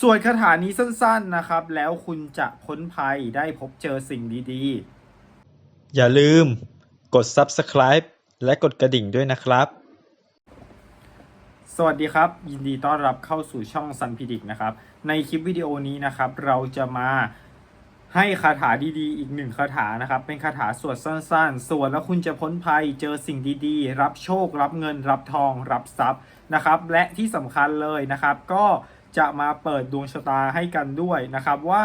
ส่วนคาถานี้สั้นๆนะครับ แล้วคุณจะพ้นภัยได้พบเจอสิ่งดีอย่าลืมกด subscribe และกดกระดิ่งด้วยนะครับๆสวัสดีครับ ยินดีต้อนรับเข้าสู่ช่องซันพิดิกนะครับ ในคลิปวิดีโอนี้นะครับ เราจะมาให้คาถาดีๆ อีกหนึ่งคาถานะครับ เป็นคาถาสวดสั้นๆ สวดแล้วคุณจะพ้นภัย เจอสิ่งดีๆ รับโชค รับเงิน รับทอง รับทรัพย์นะครับ และที่สำคัญเลยนะครับ ก็ จะมาเปิดดวงชะตาให้กันด้วยนะครับ ว่า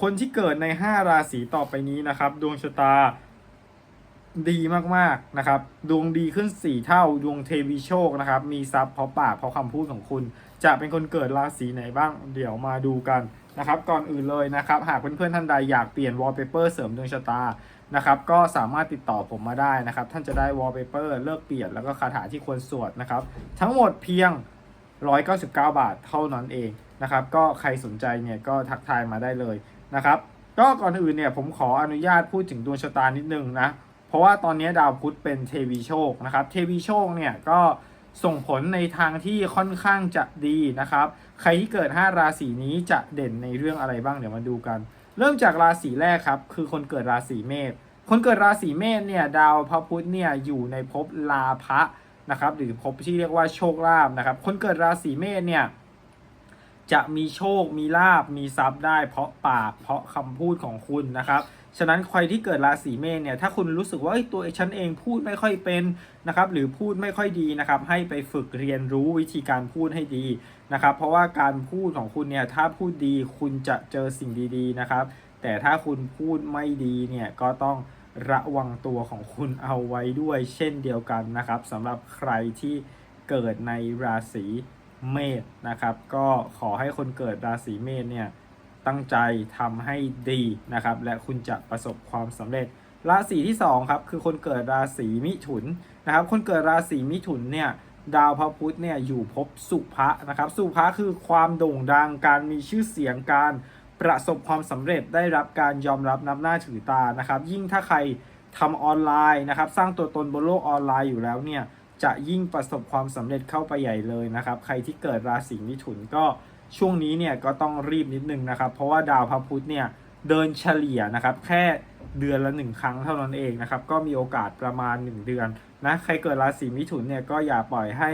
คนที่เกิดใน 5 ราศีต่อไปนี้นะครับ ดวงชะตาดีมากๆนะครับ ดวงดีขึ้น 4 เท่า ดวงเทวีโชคนะครับ มีทรัพย์เพราะปากเพราะคำพูดของคุณ จะเป็นคนเกิดราศีไหนบ้าง เดี๋ยวมาดูกันนะครับ ก่อนอื่นเลยนะครับ หากเพื่อนๆท่านใดอยากเปลี่ยนวอลเปเปอร์เสริมดวงชะตานะครับ ก็สามารถติดต่อผมมาได้นะครับ ท่านจะได้วอลเปเปอร์เลิกเปลี่ยนแล้วก็คาถาที่ควรสวดนะครับ ทั้งหมดเพียง 199 บาทเท่านั้นเองนะครับ ก็ใครสนใจเนี่ยก็ทักทายมาได้เลยนะครับ ก็ก่อนอื่นเนี่ยผมขออนุญาตพูดถึงดวงชะตานิดนึงนะ เพราะว่าตอนนี้ดาวพุธเป็นเทวีโชคนะครับ เทวีโชคเนี่ยก็ส่งผลในทางที่ค่อนข้างจะดีนะครับ ใครที่เกิด 5 ราศีนี้จะเด่นในเรื่องอะไรบ้างเดี๋ยวมาดูกัน เริ่มจากราศีแรกครับ คือคนเกิดราศีเมษ คนเกิดราศีเมษเนี่ยดาวพระพุธเนี่ยอยู่ในภพลาภะ นะครับหรือภพที่เรียกว่าโชคลาภนะครับ คนเกิดราศีเมษเนี่ยจะมีโชค มีลาบ มีทรัพย์ได้เพราะปาก เพราะคำพูดของคุณนะครับ ฉะนั้นใครที่เกิดราศีเมษเนี่ย ถ้าคุณรู้สึกว่าเอ้ตัวฉันเองพูดไม่ค่อยเป็นนะครับ หรือพูดไม่ค่อยดีนะครับ ให้ไปฝึกเรียนรู้วิธีการพูดให้ดีนะครับ เพราะว่าการพูดของคุณเนี่ย ถ้าพูดดีคุณจะเจอสิ่งดีๆนะครับ แต่ถ้าคุณพูดไม่ดีเนี่ย ก็ต้อง ระวังตัวของคุณเอาไว้ด้วยเช่นเดียวกันนะครับสำหรับใครที่เกิดในราศีเมษนะครับ ก็ขอให้คนเกิดราศีเมษเนี่ยตั้งใจทำให้ดีนะครับ และคุณจะประสบความสำเร็จราศีที่2ครับคือคนเกิดราศีมิถุนนะครับ คนเกิดราศีมิถุนเนี่ยดาวพระพุธเนี่ยอยู่ภพสุภะนะครับ สุภะคือความโด่งดังการมีชื่อเสียงการ ประสบความสำเร็จได้รับการยอมรับนับหน้าถือตานะครับ ยิ่งถ้าใครทำออนไลน์นะครับ สร้างตัวตนบนโลกออนไลน์อยู่แล้วเนี่ยจะยิ่งประสบความสำเร็จเข้าไปใหญ่เลยนะครับ ใครที่เกิดราศีมิถุนก็ช่วงนี้เนี่ยก็ต้องรีบนิดนึงนะครับ เพราะว่าดาวพระพุธเนี่ยเดินเฉลี่ยนะครับ แค่เดือนละหนึ่งครั้งเท่านั้นเองนะครับ ก็มีโอกาสประมาณ 1 เดือนนะใครเกิดราศีมิถุนเนี่ยก็อย่าปล่อยให้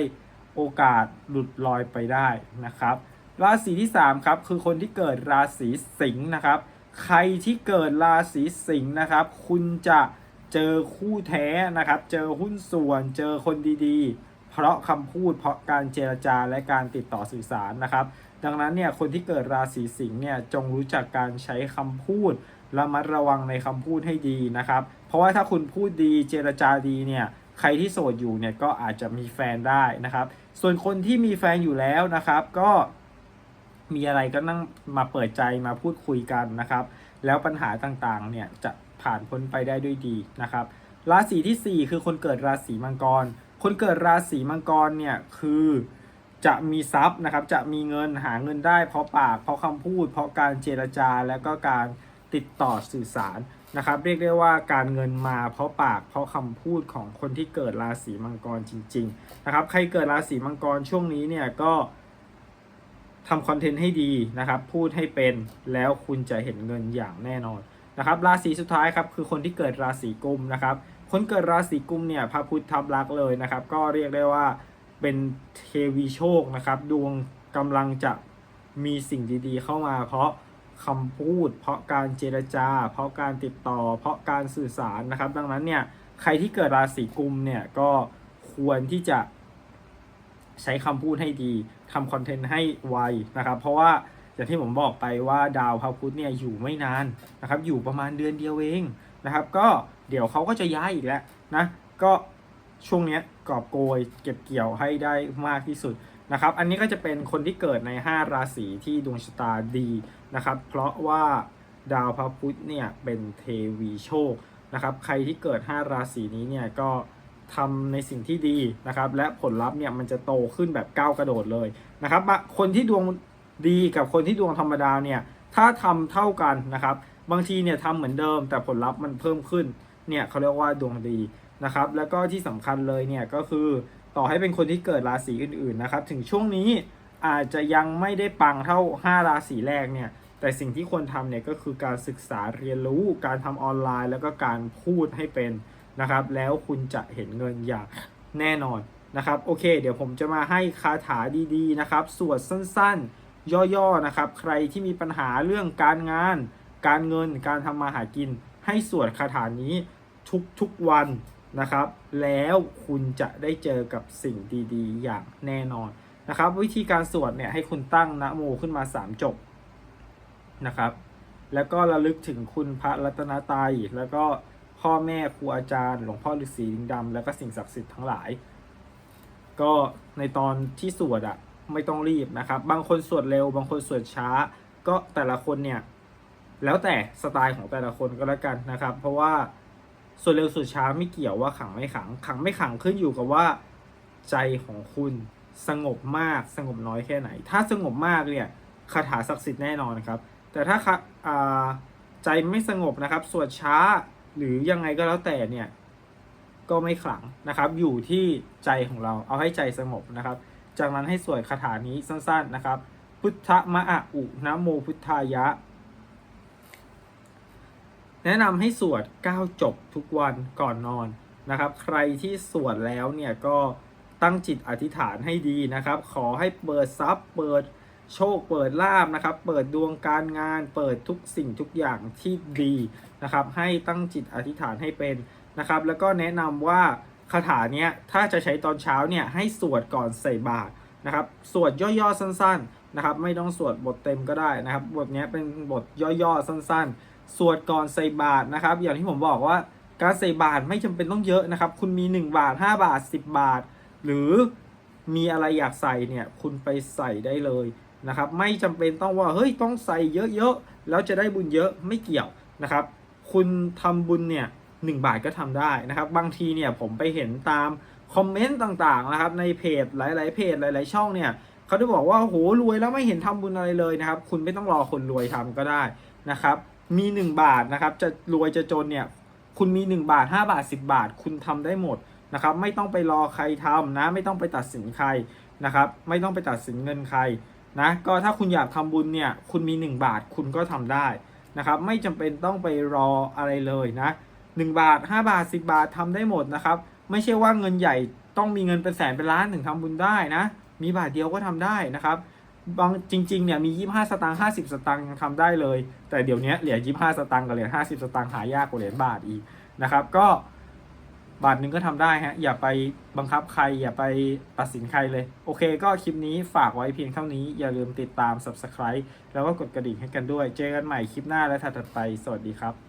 โอกาสหลุดลอยไปได้นะครับ ราศีที่3ครับคือคนที่เกิดราศีสิงห์นะครับ ใครที่เกิดราศีสิงห์นะครับ คุณจะเจอคู่แท้นะครับ เจอหุ้นส่วน เจอคนดีๆ เพราะคำพูดเพราะการเจรจาและการติดต่อสื่อสารนะครับ ดังนั้นเนี่ยคนที่เกิดราศีสิงห์เนี่ยจงรู้จักการใช้คำพูดระมัดระวังในคำพูดให้ดีนะครับ เพราะว่าถ้าคุณพูดดีเจรจาดีเนี่ยใครที่โสดอยู่เนี่ยก็อาจจะมีแฟนได้นะครับ ส่วนคนที่มีแฟนอยู่แล้วนะครับ ก็ มีอะไรก็นั่งมาเปิดใจมาพูดคุยกันนะครับ แล้วปัญหาต่างๆเนี่ยจะผ่านพ้นไปได้ด้วยดีนะครับ ราศีทีสี่ 4 คือคนเกิดราศีมังกร คนเกิดราศีมังกรเนี่ยคือจะมีทรัพย์นะครับ จะมีเงินหาเงินได้ เพราะปาก เพราะคำพูด เพราะการเจรจาและก็การติดต่อสื่อสารนะครับ เรียกได้ว่าการเงินมาเพราะปาก เพราะคำพูดของคนที่เกิดราศีมังกรจริง ๆ นะครับ ใครเกิดราศีมังกรช่วงนี้เนี่ยก็ ทำคอนเทนต์ให้ดีนะครับ พูดให้เป็นแล้วคุณจะเห็นเงินอย่างแน่นอนนะครับ ราศีสุดท้ายครับคือคนที่เกิดราศีกุมนะครับ คนเกิดราศีกุมเนี่ยพระพุทธทับลักเลยนะครับ ก็เรียกได้ว่าเป็นเทวีโชคนะครับ ดวงกำลังจะมีสิ่งดีๆ เข้ามา เพราะคำพูด เพราะการเจรจา เพราะการติดต่อ เพราะการสื่อสารนะครับ ดังนั้นเนี่ยใครที่เกิดราศีกุมเนี่ยก็ควรที่จะ ใช้คำพูดให้ดีทำคอนเทนต์ให้ไวนะครับ เพราะว่าอย่างที่ผมบอกไปว่าดาวพระพุธเนี่ยอยู่ไม่นานนะครับ อยู่ประมาณเดือนเดียวเองนะครับ ก็เดี๋ยวเขาก็จะย้ายอีกแล้วนะ ก็ช่วงนี้กอบโกยเก็บเกี่ยวให้ได้มากที่สุดนะครับ อันนี้ก็จะเป็นคนที่เกิดใน 5 ราศีที่ดวงชะตาดีนะครับ เพราะว่าดาวพระพุธเนี่ยเป็นเทวีโชคนะครับ ใครที่เกิด 5 ราศีนี้เนี่ยก็ ทำในสิ่งที่ดีนะครับ และผลลัพธ์เนี่ยมันจะโตขึ้นแบบก้าวกระโดดเลยนะครับคนที่ดวงดีกับคนที่ดวงธรรมดาเนี่ยถ้าทำเท่ากันนะครับ บางทีเนี่ยทำเหมือนเดิม แต่ผลลัพธ์มันเพิ่มขึ้นเนี่ยเขาเรียกว่าดวงดีนะครับ แล้วก็ที่สำคัญเลยเนี่ยก็คือต่อให้เป็นคนที่เกิดราศีอื่นๆนะครับ ถึงช่วงนี้อาจจะยังไม่ได้ปังเท่า 5 ราศีแรกเนี่ยแต่สิ่งที่ควรทำเนี่ยก็คือการศึกษาเรียนรู้การทำออนไลน์ แล้วก็การพูดให้เป็น นะครับ แล้วคุณจะเห็นเงินอย่างแน่นอนนะครับโอเค เดี๋ยวผมจะมาให้คาถาดีๆนะครับสวดสั้นๆ ย่อๆนะครับใครที่มีปัญหาเรื่องการงาน การเงินการทำมาหากิน ให้สวดคาถานี้ทุกๆวันนะครับ แล้วคุณจะได้เจอกับสิ่งดีๆ อย่างแน่นอนนะครับ วิธีการสวดเนี่ยให้คุณตั้งนะโมขึ้นมา 3 จบนะครับ แล้วก็ระลึกถึงคุณพระรัตนตรัยแล้วก็ พ่อแม่ครูอาจารย์ หลวงพ่อฤาษีลิงดำแล้วก็สิ่งศักดิ์สิทธิ์ทั้งหลาย ก็ในตอนที่สวดอะไม่ต้องรีบนะครับ บางคนสวดเร็ว บางคนสวดช้า ก็แต่ละคนเนี่ยแล้วแต่สไตล์ของแต่ละคนก็แล้วกันนะครับ เพราะว่าส่วนเร็วส่วนช้าไม่เกี่ยวว่าขังไม่ขัง ขังไม่ขังขึ้นอยู่กับว่าใจของคุณสงบมากสงบน้อยแค่ไหน ถ้าสงบมากเนี่ยคาถาศักดิ์สิทธิ์แน่นอนครับ แต่ถ้าคะอ่าใจไม่สงบนะครับสวดช้า หรือยังไงก็แล้วแต่เนี่ย ก็ไม่ขลังนะครับ อยู่ที่ใจของเราเอาให้ใจสงบนะครับ จากนั้นให้สวดคาถานี้สั้นๆนะครับ พุทธมะอะอุนะโมพุทธายะ แนะนำให้สวด 9 จบทุกวันก่อนนอนนะครับ ใครที่สวดแล้วเนี่ยก็ตั้งจิตอธิษฐานให้ดีนะครับ ขอให้เปิดทรัพย์เปิด โชคเปิดลาบนะครับ เปิดดวงการงาน เปิดทุกสิ่งทุกอย่างที่ดีนะครับ ให้ตั้งจิตอธิษฐานให้เป็นนะครับ แล้วก็แนะนำว่าคาถาเนี้ยถ้าจะใช้ตอนเช้าเนี่ยให้สวดก่อนใส่บาตรนะครับ สวดย่อๆสั้นๆนะครับ ไม่ต้องสวดบทเต็มก็ได้นะครับ บทเนี้ยเป็นบทย่อๆสั้นๆ สวดก่อนใส่บาตรนะครับ อย่างที่ผมบอกว่าการใส่บาตรไม่จำเป็นต้องเยอะนะครับ คุณมี 1 บาท 5 บาท 10 บาท หรือมีอะไรอยากใส่เนี่ยคุณไปใส่ได้เลย นะครับไม่จำเป็นต้องว่าเฮ้ยต้องใส่เยอะๆแล้วจะได้บุญเยอะไม่เกี่ยวนะครับ คุณทำบุญเนี่ยหนึ่งบาทก็ทำได้นะครับ บางทีเนี่ยผมไปเห็นตามคอมเมนต์ต่างๆนะครับในเพจหลาย ๆ เพจหลาย ๆ ช่องเนี่ยเขาจะบอกว่าโหรวยแล้วไม่เห็นทำบุญอะไรเลยนะครับ คุณไม่ต้องรอคนรวยทำก็ได้นะครับ มี 1 บาทนะครับจะรวยจะจนเนี่ยคุณมี 1 บาท 5 บาท 10 บาท คุณทำได้หมดนะครับ ไม่ต้องไปรอใครทำนะ ไม่ต้องไปตัดสินใครนะครับ ไม่ต้องไปตัดสินเงินใคร นะก็ถ้าคุณอยากทำบุญเนี่ยคุณมี 1 บาทคุณก็ทำได้นะครับไม่จำเป็นต้องไปรออะไรเลยนะ1บาท 5 บาท 10 บาททำได้หมดนะครับไม่ใช่ว่าเงินใหญ่ต้องมีเงินเป็นแสนเป็นล้านถึงทำบุญได้นะมีบาทเดียวก็ทำได้นะครับบางจริงๆเนี่ยมี 25 สตางค์50 สตางค์ยังทำได้เลย แต่เดี๋ยวนี้เหรียญ25 สตางค์กับเหรียญ50 สตางค์หายากกว่าเหรียญบาทอีกนะครับก็ บาทหนึ่งก็ทำได้ฮะ อย่าไปบังคับใคร อย่าไปตัดสินใครเลย โอเค ก็คลิปนี้ฝากไว้เพียงเท่านี้ อย่าลืมติดตาม subscribe แล้วก็กดกระดิ่งให้กันด้วย เจอกันใหม่คลิปหน้าและถัดไป สวัสดีครับ